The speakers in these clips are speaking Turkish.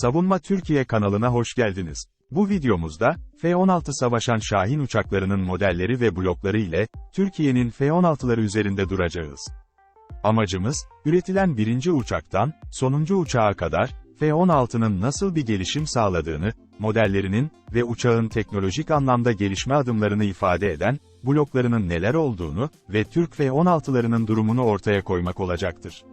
Savunma Türkiye kanalına hoş geldiniz. Bu videomuzda, F-16 savaşan Şahin uçaklarının modelleri ve blokları ile, Türkiye'nin F-16'ları üzerinde duracağız. Amacımız, üretilen birinci uçaktan, sonuncu uçağa kadar, F-16'nın nasıl bir gelişim sağladığını, modellerinin ve uçağın teknolojik anlamda gelişme adımlarını ifade eden, bloklarının neler olduğunu ve Türk F-16'larının durumunu ortaya koymak olacaktır.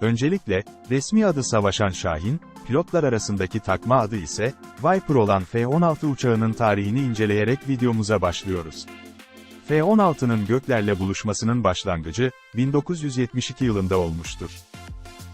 Öncelikle, resmi adı Savaşan Şahin, pilotlar arasındaki takma adı ise, Viper olan F-16 uçağının tarihini inceleyerek videomuza başlıyoruz. F-16'nın göklerle buluşmasının başlangıcı, 1972 yılında olmuştur.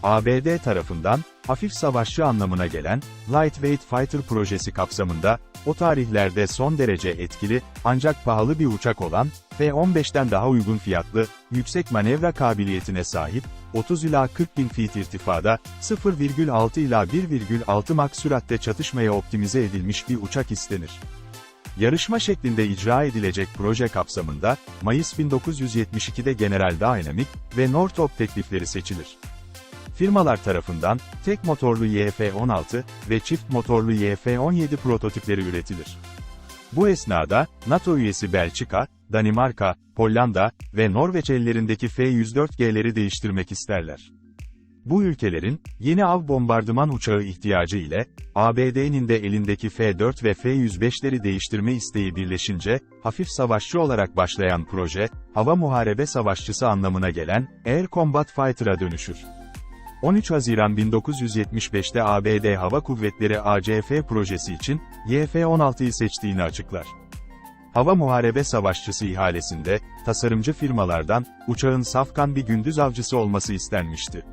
ABD tarafından, hafif savaşçı anlamına gelen, Lightweight Fighter projesi kapsamında, o tarihlerde son derece etkili, ancak pahalı bir uçak olan, F-15'ten daha uygun fiyatlı, yüksek manevra kabiliyetine sahip, 30 ila 40 bin feet irtifada, 0,6 ila 1,6 Mach süratte çatışmaya optimize edilmiş bir uçak istenir. Yarışma şeklinde icra edilecek proje kapsamında, Mayıs 1972'de General Dynamic ve Northrop teklifleri seçilir. Firmalar tarafından, tek motorlu YF-16 ve çift motorlu YF-17 prototipleri üretilir. Bu esnada, NATO üyesi Belçika, Danimarka, Hollanda ve Norveç ellerindeki F-104G'leri değiştirmek isterler. Bu ülkelerin, yeni av bombardıman uçağı ihtiyacı ile, ABD'nin de elindeki F-4 ve F-105'leri değiştirme isteği birleşince, hafif savaşçı olarak başlayan proje, hava muharebe savaşçısı anlamına gelen, Air Combat Fighter'a dönüşür. 13 Haziran 1975'te ABD Hava Kuvvetleri ACF projesi için, YF-16'yı seçtiğini açıklar. Hava Muharebe Savaşçısı ihalesinde, tasarımcı firmalardan, uçağın safkan bir gündüz avcısı olması istenmişti.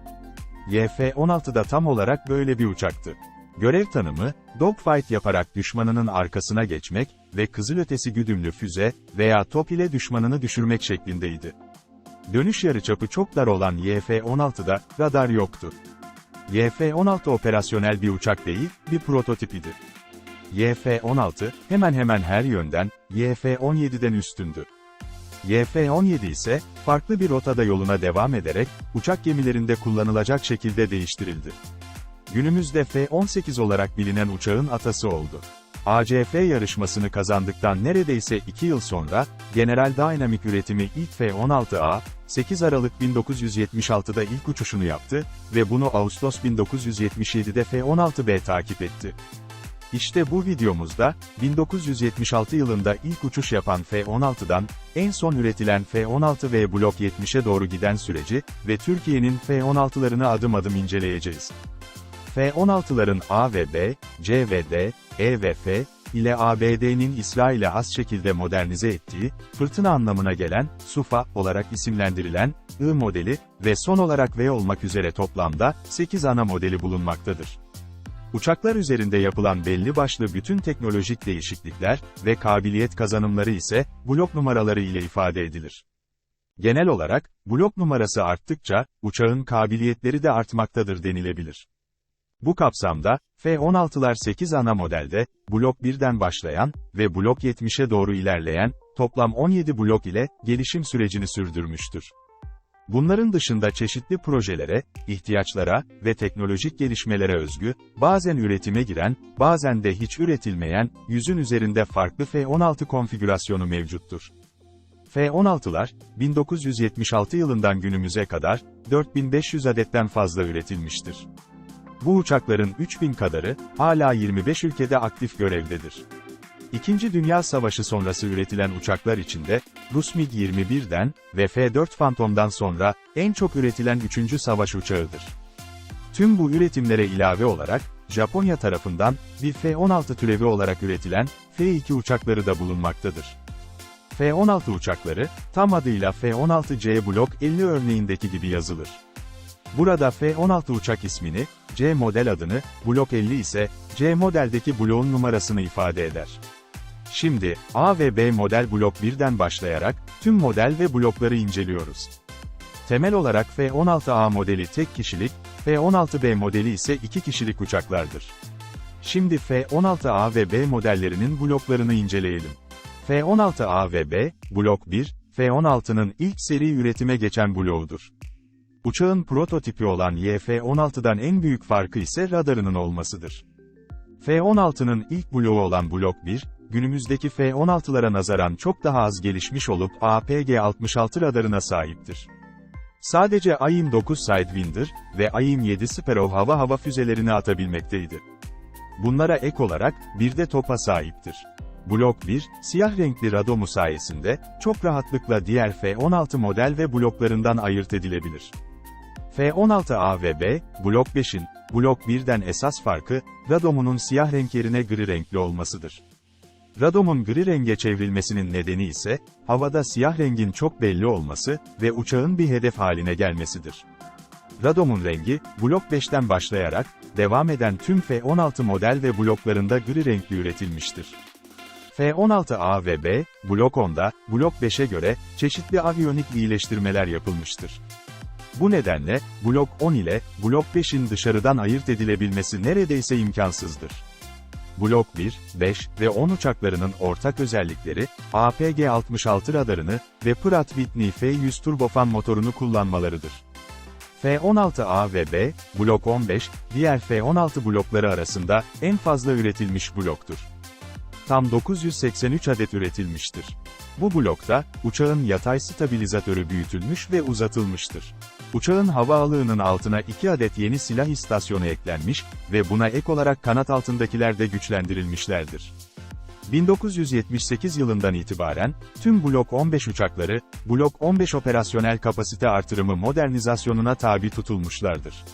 YF-16 da tam olarak böyle bir uçaktı. Görev tanımı, dogfight yaparak düşmanının arkasına geçmek ve kızılötesi güdümlü füze veya top ile düşmanını düşürmek şeklindeydi. Dönüş yarıçapı çok dar olan YF-16'da radar yoktu. YF-16 operasyonel bir uçak değil, bir prototip idi. YF-16, hemen hemen her yönden, YF-17'den üstündü. YF-17 ise, farklı bir rotada yoluna devam ederek, uçak gemilerinde kullanılacak şekilde değiştirildi. Günümüzde F-18 olarak bilinen uçağın atası oldu. ACF yarışmasını kazandıktan neredeyse 2 yıl sonra, General Dynamic üretimi ilk F-16A, 8 Aralık 1976'da ilk uçuşunu yaptı ve bunu Ağustos 1977'de F-16B takip etti. İşte bu videomuzda, 1976 yılında ilk uçuş yapan F-16'dan, en son üretilen F-16V Blok 70'e doğru giden süreci ve Türkiye'nin F-16'larını adım adım inceleyeceğiz. F-16'ların A ve B, C ve D, E ve F, ile ABD'nin İsrail'e has şekilde modernize ettiği, fırtına anlamına gelen, SUFA olarak isimlendirilen, I modeli ve son olarak V olmak üzere toplamda 8 ana modeli bulunmaktadır. Uçaklar üzerinde yapılan belli başlı bütün teknolojik değişiklikler ve kabiliyet kazanımları ise blok numaraları ile ifade edilir. Genel olarak, blok numarası arttıkça, uçağın kabiliyetleri de artmaktadır denilebilir. Bu kapsamda, F-16'lar 8 ana modelde, blok 1'den başlayan ve blok 70'e doğru ilerleyen, toplam 17 blok ile, gelişim sürecini sürdürmüştür. Bunların dışında çeşitli projelere, ihtiyaçlara ve teknolojik gelişmelere özgü, bazen üretime giren, bazen de hiç üretilmeyen, yüzün üzerinde farklı F-16 konfigürasyonu mevcuttur. F-16'lar, 1976 yılından günümüze kadar, 4500 adetten fazla üretilmiştir. Bu uçakların 3000 kadarı, hala 25 ülkede aktif görevdedir. İkinci Dünya Savaşı sonrası üretilen uçaklar içinde, Rus MiG-21'den ve F-4 Phantom'dan sonra, en çok üretilen üçüncü savaş uçağıdır. Tüm bu üretimlere ilave olarak, Japonya tarafından, bir F-16 türevi olarak üretilen, F-2 uçakları da bulunmaktadır. F-16 uçakları, tam adıyla F-16C Blok 50 örneğindeki gibi yazılır. Burada F-16 uçak ismini, C model adını, Blok 50 ise, C modeldeki bloğun numarasını ifade eder. Şimdi, A ve B model blok 1'den başlayarak, tüm model ve blokları inceliyoruz. Temel olarak F-16A modeli tek kişilik, F-16B modeli ise iki kişilik uçaklardır. Şimdi F-16A ve B modellerinin bloklarını inceleyelim. F-16A ve B, blok 1, F-16'nın ilk seri üretime geçen bloğudur. Uçağın prototipi olan YF-16'dan en büyük farkı ise radarının olmasıdır. F-16'nın ilk bloğu olan Blok 1, günümüzdeki F-16'lara nazaran çok daha az gelişmiş olup APG-66 radarına sahiptir. Sadece AIM-9 Sidewinder ve AIM-7 Sparrow hava hava füzelerini atabilmekteydi. Bunlara ek olarak, bir de topa sahiptir. Blok 1, siyah renkli radomu sayesinde, çok rahatlıkla diğer F-16 model ve bloklarından ayırt edilebilir. F-16A ve B, Blok 5'in, Blok 1'den esas farkı, radomunun siyah renk yerine gri renkli olmasıdır. Radomun gri renge çevrilmesinin nedeni ise, havada siyah rengin çok belli olması ve uçağın bir hedef haline gelmesidir. Radom'un rengi, Blok 5'ten başlayarak, devam eden tüm F-16 model ve bloklarında gri renkli üretilmiştir. F-16A ve B, Blok 10'da, Blok 5'e göre, çeşitli aviyonik iyileştirmeler yapılmıştır. Bu nedenle, Blok 10 ile, Blok 5'in dışarıdan ayırt edilebilmesi neredeyse imkansızdır. Blok 1, 5 ve 10 uçaklarının ortak özellikleri, APG-66 radarını ve Pratt Whitney F-100 turbofan motorunu kullanmalarıdır. F-16A ve B, Blok 15, diğer F-16 blokları arasında en fazla üretilmiş bloktur. Tam 983 adet üretilmiştir. Bu blokta, uçağın yatay stabilizatörü büyütülmüş ve uzatılmıştır. Uçağın hava alığının altına 2 adet yeni silah istasyonu eklenmiş ve buna ek olarak kanat altındakiler de güçlendirilmişlerdir. 1978 yılından itibaren, tüm Blok 15 uçakları, Blok 15 operasyonel kapasite artırımı modernizasyonuna tabi tutulmuşlardır.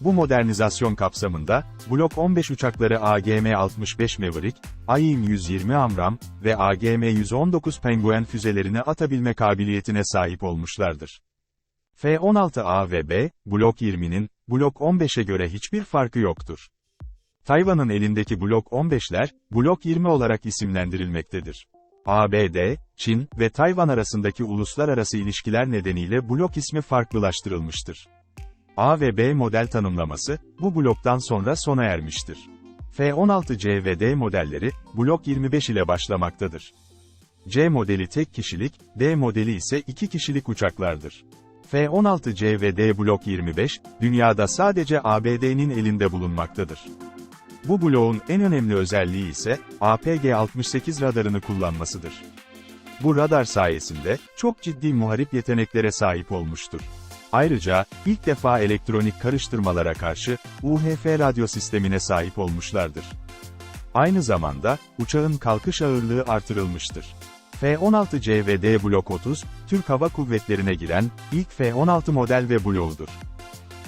Bu modernizasyon kapsamında, Blok 15 uçakları AGM-65 Maverick, AIM-120 Amram ve AGM-119 Penguin füzelerini atabilme kabiliyetine sahip olmuşlardır. F-16A ve B, Blok 20'nin, Blok 15'e göre hiçbir farkı yoktur. Tayvan'ın elindeki Blok 15'ler, Blok 20 olarak isimlendirilmektedir. ABD, Çin ve Tayvan arasındaki uluslararası ilişkiler nedeniyle blok ismi farklılaştırılmıştır. A ve B model tanımlaması, bu bloktan sonra sona ermiştir. F-16C ve D modelleri, blok 25 ile başlamaktadır. C modeli tek kişilik, D modeli ise iki kişilik uçaklardır. F-16C ve D Blok 25, dünyada sadece ABD'nin elinde bulunmaktadır. Bu bloğun en önemli özelliği ise, APG-68 radarını kullanmasıdır. Bu radar sayesinde, çok ciddi muharip yeteneklere sahip olmuştur. Ayrıca, ilk defa elektronik karıştırmalara karşı, UHF radyo sistemine sahip olmuşlardır. Aynı zamanda, uçağın kalkış ağırlığı artırılmıştır. F-16C ve D Blok 30, Türk Hava Kuvvetleri'ne giren, ilk F-16 model ve bloğudur.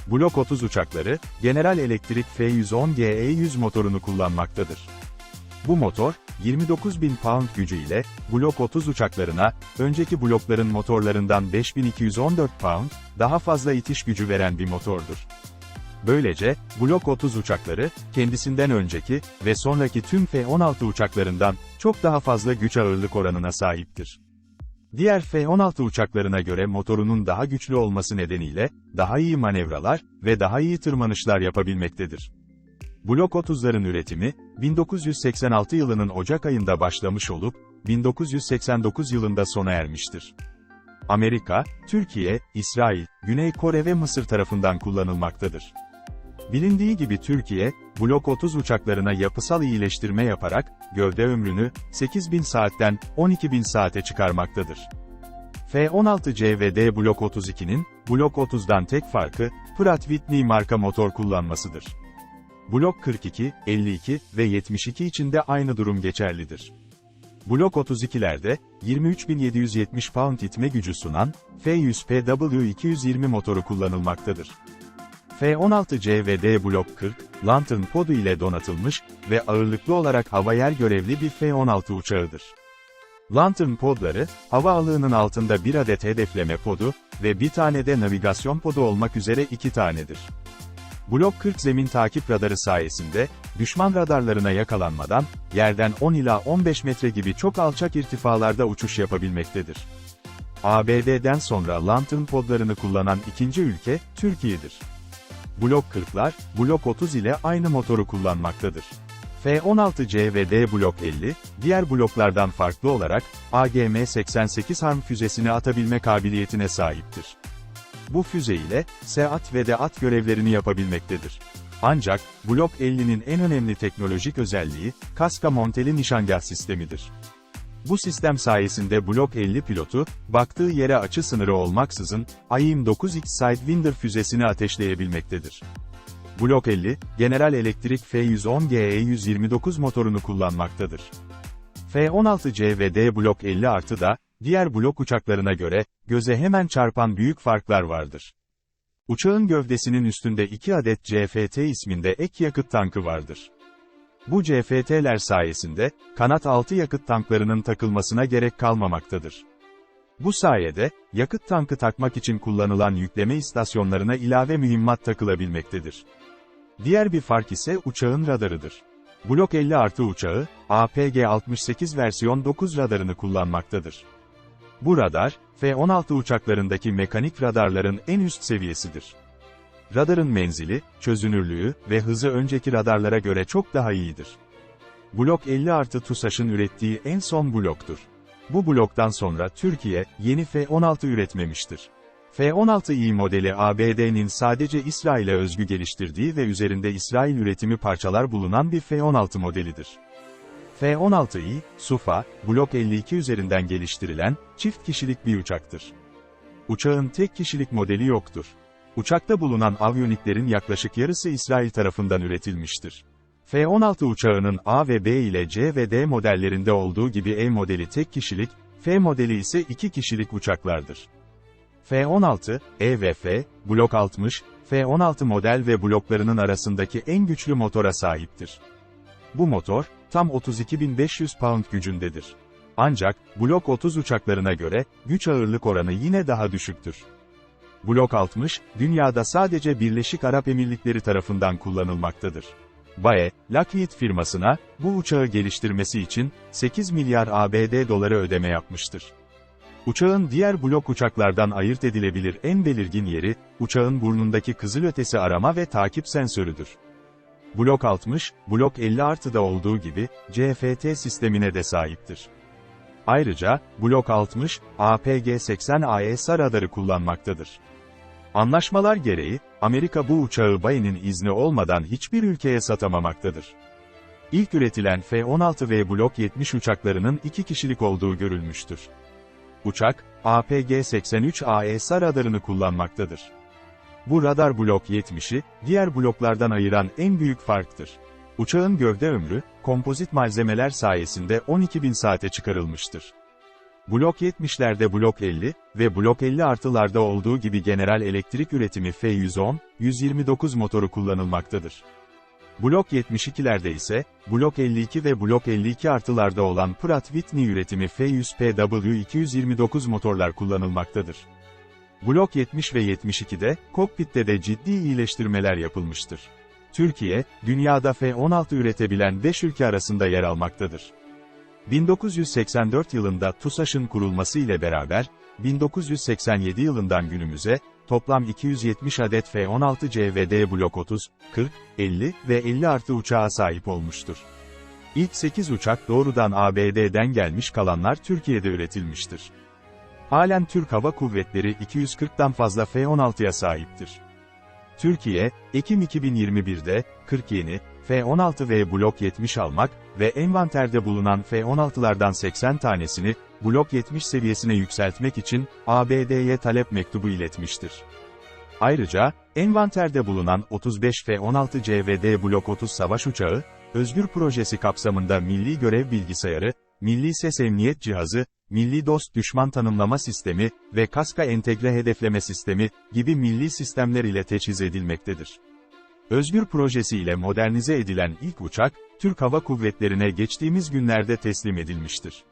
Blok 30 uçakları, General Electric F-110GE100 motorunu kullanmaktadır. Bu motor, 29.000 pound gücü ile, Blok 30 uçaklarına, önceki blokların motorlarından 5214 pound, daha fazla itiş gücü veren bir motordur. Böylece, Blok 30 uçakları, kendisinden önceki ve sonraki tüm F-16 uçaklarından, çok daha fazla güç ağırlık oranına sahiptir. Diğer F-16 uçaklarına göre motorunun daha güçlü olması nedeniyle, daha iyi manevralar ve daha iyi tırmanışlar yapabilmektedir. Blok 30'ların üretimi, 1986 yılının Ocak ayında başlamış olup, 1989 yılında sona ermiştir. Amerika, Türkiye, İsrail, Güney Kore ve Mısır tarafından kullanılmaktadır. Bilindiği gibi Türkiye, Blok 30 uçaklarına yapısal iyileştirme yaparak, gövde ömrünü, 8000 saatten, 12000 saate çıkarmaktadır. F-16C ve D Blok 32'nin, Blok 30'dan tek farkı, Pratt Whitney marka motor kullanmasıdır. Blok 42, 52 ve 72 için de aynı durum geçerlidir. Blok 32'lerde, 23.770 pound itme gücü sunan, F-100PW220 motoru kullanılmaktadır. F-16C ve D Blok 40, Lantern podu ile donatılmış ve ağırlıklı olarak hava yer görevli bir F-16 uçağıdır. Lantern podları, hava alığının altında bir adet hedefleme podu ve bir tane de navigasyon podu olmak üzere iki tanedir. Blok 40 zemin takip radarı sayesinde, düşman radarlarına yakalanmadan, yerden 10 ila 15 metre gibi çok alçak irtifalarda uçuş yapabilmektedir. ABD'den sonra Lantern podlarını kullanan ikinci ülke, Türkiye'dir. Blok 40'lar, Blok 30 ile aynı motoru kullanmaktadır. F-16C ve D Blok 50, diğer bloklardan farklı olarak, AGM-88 harm füzesini atabilme kabiliyetine sahiptir. Bu füze ile, seyahat ve deat görevlerini yapabilmektedir. Ancak, Blok 50'nin en önemli teknolojik özelliği, kaska monteli nişangah sistemidir. Bu sistem sayesinde Blok 50 pilotu, baktığı yere açı sınırı olmaksızın, AIM-9X Sidewinder füzesini ateşleyebilmektedir. Blok 50, General Electric F-110GE-129 motorunu kullanmaktadır. F-16C ve D Blok 50 artı da, diğer blok uçaklarına göre, göze hemen çarpan büyük farklar vardır. Uçağın gövdesinin üstünde 2 adet CFT isminde ek yakıt tankı vardır. Bu CFT'ler sayesinde, kanat altı yakıt tanklarının takılmasına gerek kalmamaktadır. Bu sayede, yakıt tankı takmak için kullanılan yükleme istasyonlarına ilave mühimmat takılabilmektedir. Diğer bir fark ise uçağın radarıdır. Blok 50 artı uçağı, APG-68 versiyon 9 radarını kullanmaktadır. Bu radar, F-16 uçaklarındaki mekanik radarların en üst seviyesidir. Radarın menzili, çözünürlüğü ve hızı önceki radarlara göre çok daha iyidir. Blok 50 artı TUSAŞ'ın ürettiği en son bloktur. Bu bloktan sonra Türkiye, yeni F-16 üretmemiştir. F-16i modeli ABD'nin sadece İsrail'e özgü geliştirdiği ve üzerinde İsrail üretimi parçalar bulunan bir F-16 modelidir. F-16i, SUFA, Blok 52 üzerinden geliştirilen, çift kişilik bir uçaktır. Uçağın tek kişilik modeli yoktur. Uçakta bulunan avyoniklerin yaklaşık yarısı İsrail tarafından üretilmiştir. F-16 uçağının A ve B ile C ve D modellerinde olduğu gibi E modeli tek kişilik, F modeli ise iki kişilik uçaklardır. F-16, E ve F, Blok 60, F-16 model ve bloklarının arasındaki en güçlü motora sahiptir. Bu motor, tam 32.500 pound gücündedir. Ancak, Blok 30 uçaklarına göre, güç ağırlık oranı yine daha düşüktür. Blok 60, dünyada sadece Birleşik Arap Emirlikleri tarafından kullanılmaktadır. BAE, Lockheed firmasına, bu uçağı geliştirmesi için, 8 milyar ABD doları ödeme yapmıştır. Uçağın diğer blok uçaklardan ayırt edilebilir en belirgin yeri, uçağın burnundaki kızılötesi arama ve takip sensörüdür. Blok 60, Blok 50 artıda olduğu gibi, CFT sistemine de sahiptir. Ayrıca, Blok 60, APG-80AES radarı kullanmaktadır. Anlaşmalar gereği, Amerika bu uçağı BAE'nin izni olmadan hiçbir ülkeye satamamaktadır. İlk üretilen F-16 ve Blok 70 uçaklarının iki kişilik olduğu görülmüştür. Uçak, APG-83AES radarını kullanmaktadır. Bu radar Blok 70'i, diğer bloklardan ayıran en büyük farktır. Uçağın gövde ömrü, kompozit malzemeler sayesinde 12.000 saate çıkarılmıştır. Blok 70'lerde Blok 50 ve Blok 50 artılarda olduğu gibi General Elektrik üretimi F110, 129 motoru kullanılmaktadır. Blok 72'lerde ise, Blok 52 ve Blok 52 artılarda olan Pratt Whitney üretimi F100PW 229 motorlar kullanılmaktadır. Blok 70 ve 72'de, kokpitte de ciddi iyileştirmeler yapılmıştır. Türkiye, dünyada F-16 üretebilen 5 ülke arasında yer almaktadır. 1984 yılında TUSAŞ'ın kurulması ile beraber, 1987 yılından günümüze, toplam 270 adet F-16 C ve D Blok 30, 40, 50 ve 50 artı uçağa sahip olmuştur. İlk 8 uçak doğrudan ABD'den gelmiş kalanlar Türkiye'de üretilmiştir. Halen Türk Hava Kuvvetleri 240'tan fazla F-16'ya sahiptir. Türkiye, Ekim 2021'de, 40 yeni, F-16 ve Blok 70 almak ve envanterde bulunan F-16'lardan 80 tanesini, Blok 70 seviyesine yükseltmek için, ABD'ye talep mektubu iletmiştir. Ayrıca, envanterde bulunan 35 F-16C ve D Blok 30 savaş uçağı, Özgür Projesi kapsamında Milli Görev Bilgisayarı, Milli Ses Emniyet Cihazı, Milli Dost Düşman Tanımlama Sistemi ve Kaska Entegre Hedefleme Sistemi gibi milli sistemler ile teçhiz edilmektedir. Özgür projesi ile modernize edilen ilk uçak, Türk Hava Kuvvetleri'ne geçtiğimiz günlerde teslim edilmiştir.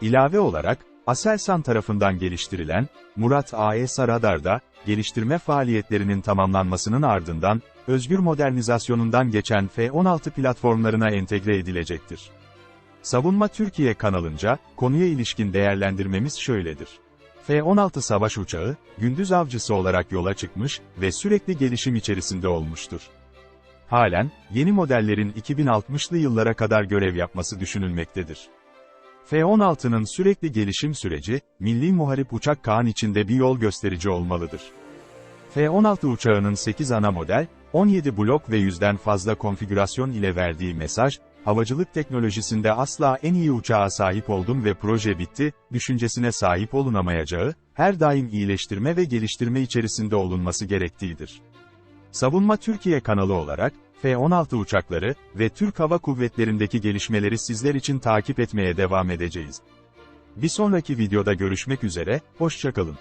İlave olarak, Aselsan tarafından geliştirilen, Murat AES radarda, geliştirme faaliyetlerinin tamamlanmasının ardından, özgür modernizasyonundan geçen F-16 platformlarına entegre edilecektir. Savunma Türkiye kanalınca, konuya ilişkin değerlendirmemiz şöyledir. F-16 savaş uçağı, gündüz avcısı olarak yola çıkmış ve sürekli gelişim içerisinde olmuştur. Halen, yeni modellerin 2060'lı yıllara kadar görev yapması düşünülmektedir. F-16'nın sürekli gelişim süreci, Milli Muharip Uçak Kağan içinde bir yol gösterici olmalıdır. F-16 uçağının 8 ana model, 17 blok ve yüzden fazla konfigürasyon ile verdiği mesaj, havacılık teknolojisinde asla en iyi uçağa sahip oldum ve proje bitti, düşüncesine sahip olunamayacağı, her daim iyileştirme ve geliştirme içerisinde olunması gerektiğidir. Savunma Türkiye kanalı olarak, F-16 uçakları ve Türk Hava Kuvvetleri'ndeki gelişmeleri sizler için takip etmeye devam edeceğiz. Bir sonraki videoda görüşmek üzere, hoşçakalın.